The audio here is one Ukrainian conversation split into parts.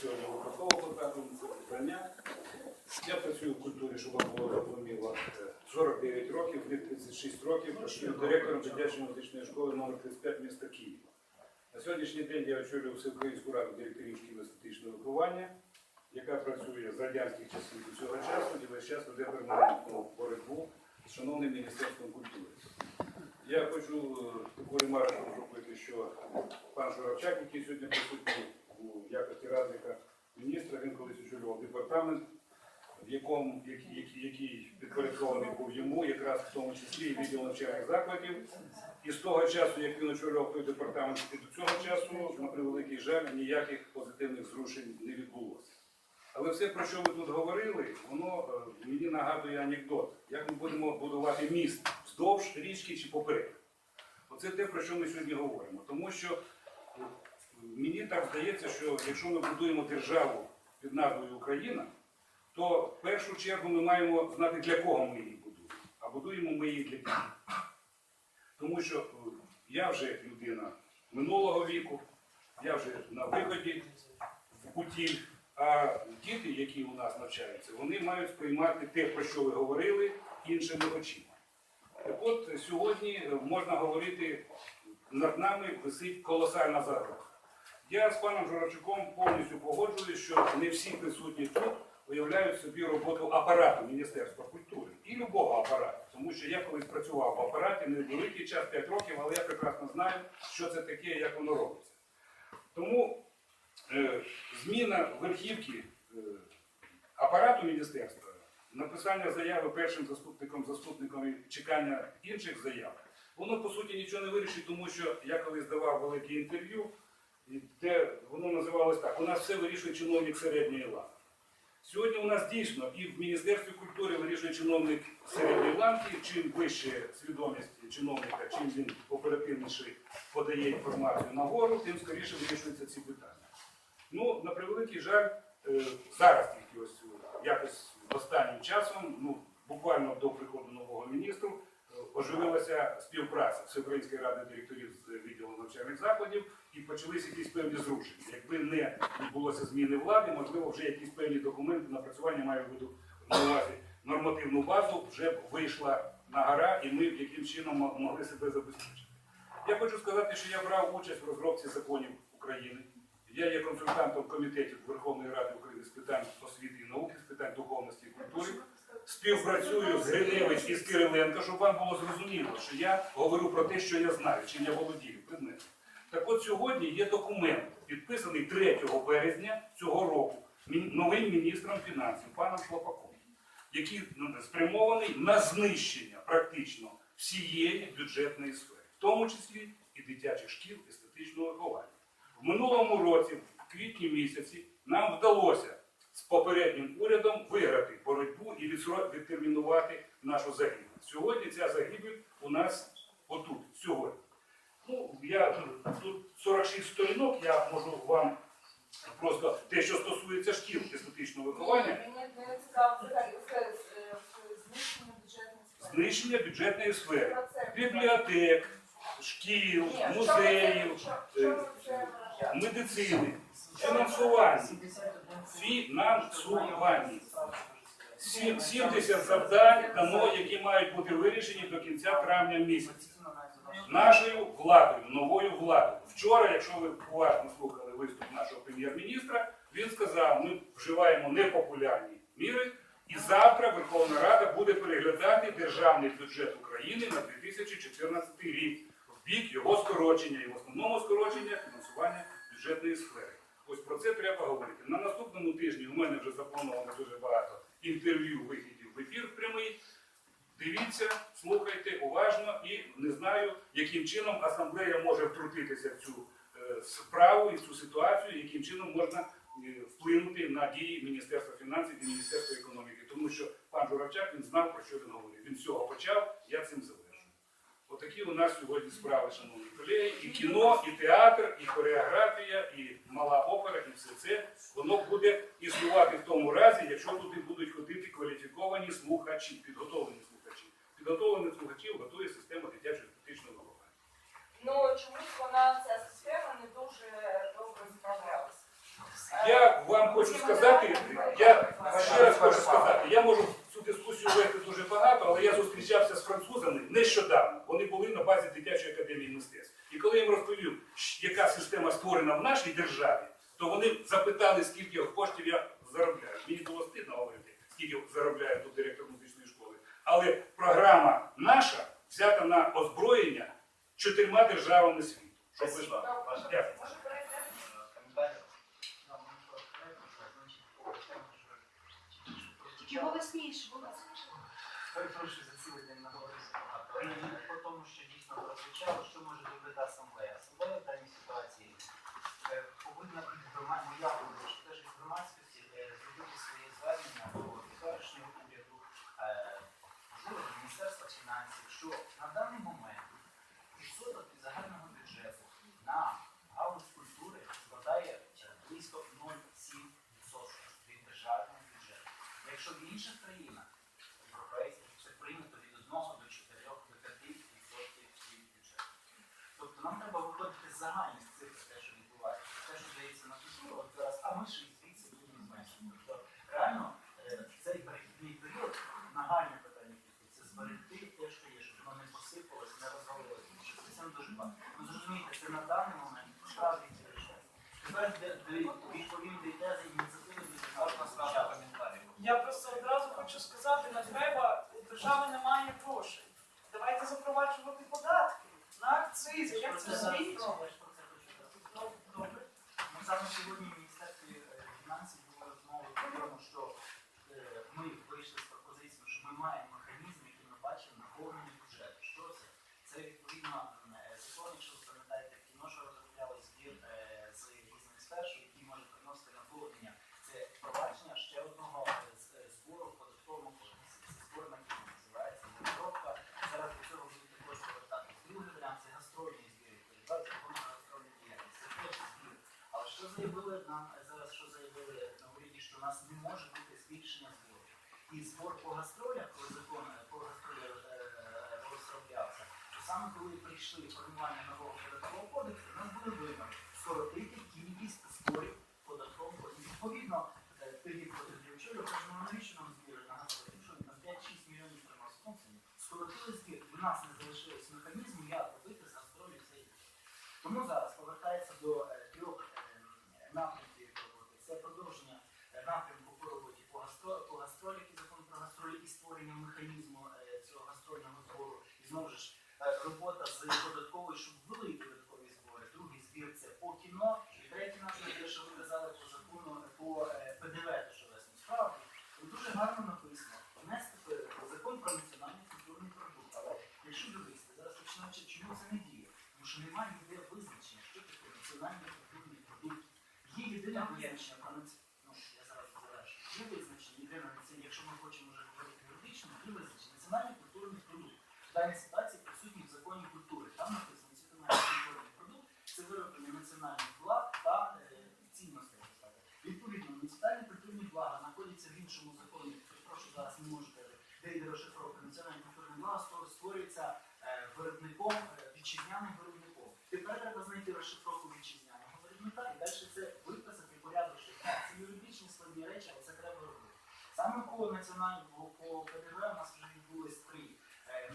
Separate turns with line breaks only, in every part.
сьогодні випадково потрапив на. Я працюю в культурі, щоб вам було зрозуміло, е, 49 років, від 36 років працюю директором дитячої музичної школи номер 35 міста Києва. На сьогоднішній день я очолюю Всеукраїнську раду директорів шкіл естетичного виховання, яка працює з радянських часів до цього часу і весь час веде перманентну боротьбу з шановним Міністерством культури. Я хочу е, таку ремарку зробити, що пан Журавчак, який сьогодні присутній у якості радника міністра, він колись очолював департамент, в якому який, який, підпорядкований був йому, якраз в тому числі і відділ навчальних закладів. І з того часу, як він очолював той департамент, і до цього часу, на превеликий жаль, ніяких позитивних зрушень не відбулося. Але все, про що ви тут говорили, воно е, мені нагадує анекдот. Як ми будемо будувати міст вздовж річки чи поперек. Оце те, про що ми сьогодні говоримо. Тому що мені так здається, що якщо ми будуємо державу під назвою Україна, то в першу чергу ми маємо знати, для кого ми її будуємо. А будуємо ми її для дітей. Тому що е, я вже людина минулого віку, я вже на виході в кутіль, а діти, які у нас навчаються, вони мають сприймати те, про що ви говорили, іншими очима. Так от сьогодні е, можна говорити, над нами висить колосальна загроза. Я з паном Журавчуком повністю погоджуюсь, що не всі присутні тут уявляють собі роботу апарату Міністерства культури і любого апарату. Тому що я колись працював в апараті невеликий час, 5 років, але я прекрасно знаю, що це таке, як воно робиться. Тому е, зміна верхівки е, апарату міністерства, написання заяви першим заступником, заступником і чекання інших заяв, воно по суті нічого не вирішить, тому що я колись давав велике інтерв'ю, де воно називалось так: у нас все вирішує чиновник середньої ланки. Сьогодні у нас дійсно і в Міністерстві культури вирішує чиновник середньої ланки, чим вище свідомість чиновника, чим він оперативніше подає інформацію нагору, тим скоріше вирішуються ці питання. Ну, на превеликий жаль, е, зараз тільки ось е, якось останнім часом, ну, буквально до приходу нового міністру, оживилася співпраця Всеукраїнської ради директорів з відділом навчальних закладів і почалися якісь певні зрушення. Якби не відбулося зміни влади, можливо, вже якісь певні документи напрацювання маю виду на увазі нормативну базу вже б вийшла на гора, і ми яким чином могли себе забезпечити. Я хочу сказати, що я брав участь в розробці законів України. Я є консультантом комітетів Верховної Ради України з питань освіти і науки, з питань духовності і культури. Співпрацюю з Гриневич і з Кириленко, щоб вам було зрозуміло, що я говорю про те, що я знаю, чим я володію предметом. Так от сьогодні є документ, підписаний 3 березня цього року новим міністром фінансів паном Шлопаком, який ну, спрямований на знищення практично всієї бюджетної сфери, в тому числі і дитячих шкіл естетичного виховання. В минулому році, в квітні місяці, нам вдалося з попереднім урядом виграти боротьбу і відтермінувати нашу загибель. Сьогодні ця загибель у нас отут, сьогодні. Ну, я тут 46 сторінок, я можу вам просто те, що стосується шкіл естетичного виховання,
е, знищення
бюджетної сфери, бібліотек, шкіл, музеїв, е, медицини, фінансування, фінансування. Сім- 70 завдань дано, які мають бути вирішені до кінця травня місяця. Нашою владою, новою владою. Вчора, якщо ви уважно слухали виступ нашого прем'єр-міністра, він сказав, ми вживаємо непопулярні міри, і завтра Верховна Рада буде переглядати державний бюджет України на 2014 рік в бік його скорочення і в основному скорочення фінансування бюджетної сфери. Ось про це треба говорити. На наступному тижні у мене вже заплановано дуже багато інтерв'ю, вихідів в ефір прямий. Дивіться, слухайте уважно і не знаю, яким чином асамблея може втрутитися в цю е, справу і в цю ситуацію, яким чином можна е, вплинути на дії Міністерства фінансів і Міністерства економіки. Тому що пан Журавчак він знав, про що він говорив. Він з цього почав, я цим завершу. Отакі у нас сьогодні справи, шановні колеги. І кіно, і театр, і хореографія, і мала опера, і все це воно буде існувати в тому разі, якщо туди будуть ходити кваліфіковані слухачі, підготовлені слухачі. Підготовлених слухачів готує система дитячого естетичного виховання.
Ну чомусь вона ця система не дуже добре справлялася.
Я вам хочу сказати, я ще раз хочу сказати, я можу цю дискусію вести дуже багато, але я зустрічався з французами нещодавно. Вони були на базі дитячої академії мистецтв. І коли я їм розповів, яка система створена в нашій державі, то вони запитали, скільки коштів я заробляю. Мені було стидно говорити, скільки заробляє тут директор музичної школи. Але програма наша взята на озброєння чотирма державами світу. Щоб ви знали. Дякую.
Комментарий.
Тільки голосніше, голосніше.
Перепрошую за цілий день наговорився багато. По що може зробити асамблея. Асамблея в даній ситуації е, повинна громад, моя думка, що теж від громадськості е, зробити своє звернення до теперішнього уряду, е, можливо, до Міністерства фінансів, що на даний момент відсоток від загального бюджету на галузь культури складає близько 0,7% від державного бюджету. Якщо в інших країнах європейських це прийнято від 1 до 4 до 5 відсотків від бюджету. Тобто нам треба виходити з загальних цифр, те, що відбувається. Те, що дається на культуру, от зараз, а ми ще й звідси будемо зменшити. Тобто реально е, цей перехідний період, нагальне питання це зберегти те, що є, щоб воно не посипалось, не розвалилось. Тому що це не дуже багато. Ну зрозумійте, це на даний момент справді це рішення. Тепер відповім до тези ініціативи
Можна сразу комментарий.
Я просто одразу хочу сказати, не треба, у держави немає грошей. Давайте запроваджувати податки на акцизи, як це
зараз
світ.
про це хочу сказати.
Ну, добре.
Ми саме сьогодні в Міністерстві е, фінансів були розмови про тому, що е, ми вийшли з пропозицією, що ми маємо механізм, який ми бачимо наповнення бюджету. Що це? Це відповідно м, е, закон, якщо ви пам'ятаєте, в кіно, що розробляли збір е, з бізнес першу, який може приносити наповнення. Це впровадження ще одного е, з- е, збору в податковому кодексі. Це збор на кіно називається. Розробка. Зараз до цього буде також повертатися. Другий варіант це гастрольний збір, відповідає закон про гастрольну діяльність. Це теж збір. Але що заявили нам зараз, що заявили на уряді, що у нас не може бути збільшення збору. І збор по гастролях, коли закон по гастролях е, розроблявся, що саме коли прийшли формування нового податкового кодексу, у нас були вимоги скоротити кількість зборів податкового кодексу. Відповідно, е, тоді потрібно кажемо, «Ну, навіщо нам збори на гастролі? Що він там 5-6 мільйонів приносить? Ну, скоротили збір. У нас не залишилось механізму, як робити з гастролі цей збір. Тому зараз повертається до е, трьох напрямків роботи. Це продовження е, напрямку по роботі по гастро- по гастролі, закон про гастролі і створення механізму е, цього гастрольного збору. І знову ж е, робота з податковою, щоб вели додаткові збори. Другий збір це по кіно. І третій напрямок, те, що ви казали по закону по е, ПДВ, то що власне справді. Тут дуже гарно написано. Внести е, закон про національний культурний продукт. Але якщо дивитися, зараз починаючи, чому це не діє? Тому що немає ніде визначення, що таке національний культурний продукт. Є єдине визначення про наці- ну, я зараз завершу. Є визначення єдине національне, якщо ми хочемо вже говорити юридично, є визначення національний культурний продукт. В даній ситуації присутній в законі культури. Там написано національний культурний продукт це вироблення національних благ та е, цінностей. Відповідно, національні культурні блага знаходяться в іншому законі, прошу зараз не казати, де йде розшифровка. Національні культурні блага створюється- е, виробником, е, вітчизняним виробником. Тепер треба знайти розшифровку вітчизняного виробника і далі це виписати порядок, що це юридичні складні речі, але це треба робити. Саме по національному по ПДВ у нас вже відбулись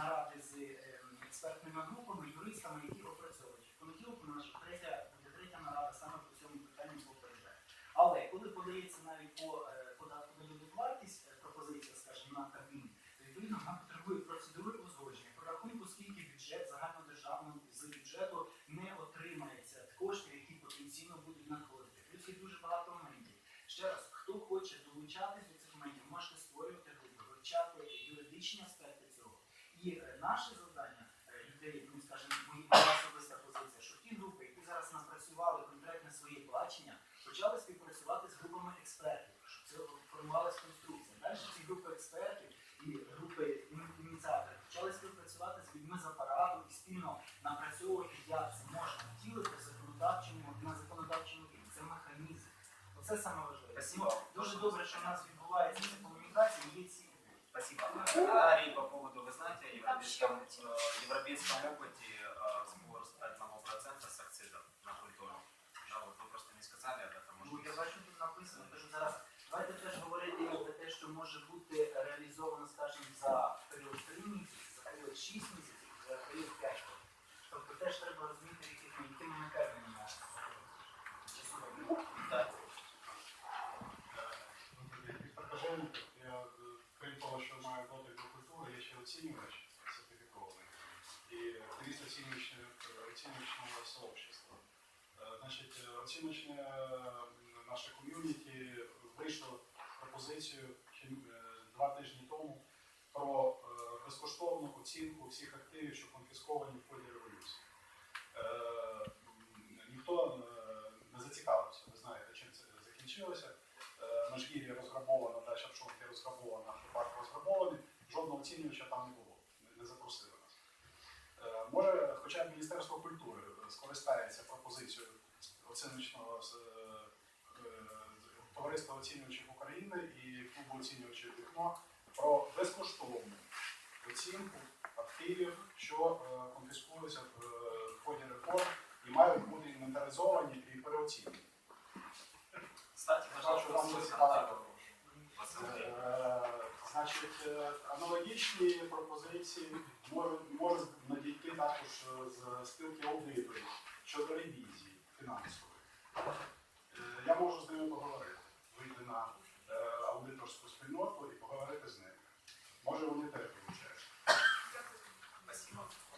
наради з е, експертними групами, юристами, які опрацьовують. В понеділок нас третя буде третя нарада саме по цьому питанню по. Але коли подається навіть по е, податку на вартість е, пропозиція, скажімо, на Кабмін, відповідно вона потребує процедури узгодження. Прорахунку, скільки бюджет загальнодержавного з бюджету не отримається коштів, які потенційно будуть надходити. Плюс є дуже багато моментів. Ще раз, хто хоче долучатись до цих моментів, можете створювати групи, вивчати юридичні. І е, наше завдання е, людей, ну скажімо, моя особиста позиція, що ті групи, які зараз напрацювали конкретне своє бачення, почали співпрацювати з групами експертів, щоб це формувалася конструкція. Далі ці групи експертів і групи ініціаторів почали співпрацювати з людьми з апарату і спільно напрацьовувати, як це можна втілити законодавчому на законодавчому рівні. Це механізм. Оце саме важливе. Дуже добре, що в нас відбувається ця комунікація, є ці.
Спасибо. Комментарий по поводу, вы знаете, о европейском, э, европейском опыте
оціночне наше ком'юніті вийшло ще, е, два тижні тому про е, безкоштовну оцінку всіх активів, що конфісковані в ході революції. Е, Ніхто не зацікавився. Ви знаєте, чим це закінчилося. Межгір'я розграбовано, дача Пшонки розграбована, парк розграбований. Жодного оцінювача там не було, не- не запросили нас. Е, Може, хоча б Міністерство культури скористається пропозицією оціночного з- е, з- товариства оцінювачів України і клубу оцінювачів вікно про безкоштовну оцінку активів, що е, конфіскуються в, е, ході реформ і мають бути інвентаризовані і переоцінені. Е, Значить, аналогічні пропозиції можуть, надійти також з спілки аудиторів щодо ревізії фінансової. Я можу з ними поговорити, на е, аудиторську спільноту і поговорити з ними. Може вони теж долучаються.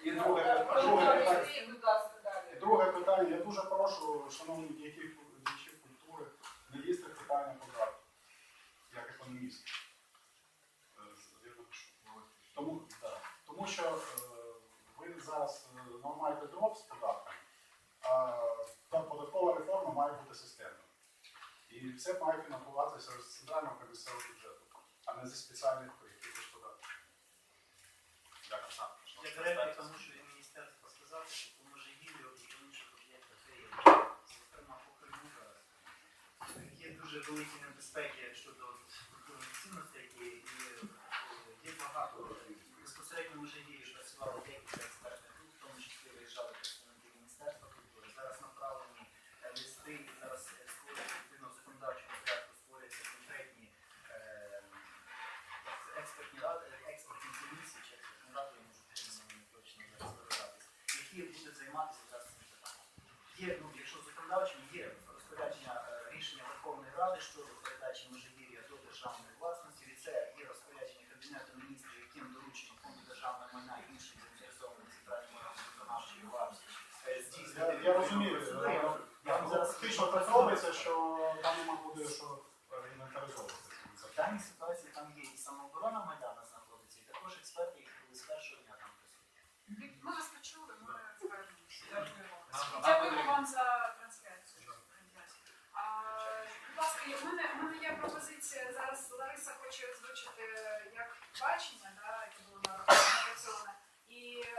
І друге, друге питання. Друге питання. Я дуже прошу, шановні діячі діячі культури, не в питання податку, як економіст. Е. Тому, да, тому що е, ви зараз е, нормальний дроп з податками, а та податкова реформа має бути системною. І це має фінансуватися з центрального та місцевого бюджету, а не зі спеціальних якихось податків. Дякую.
Я
пожалуйста,
тому що і міністерство сказати, що по Можигіллю і інших об'єктах є, зокрема по Криму зараз, є дуже великі небезпеки щодо культурних цінностей, які подобається, що там нема буде, що інвентаризовувати. Тобто в даній ситуації там є і самооборона Майдана знаходиться,
і також експерти,
які
були
з
першого
там присутні.
Ми вас почули, ми звернулися. Дякуємо. Дякуємо вам за трансляцію.
Будь ласка, в мене є пропозиція. Зараз Лариса хоче озвучити, як
бачить.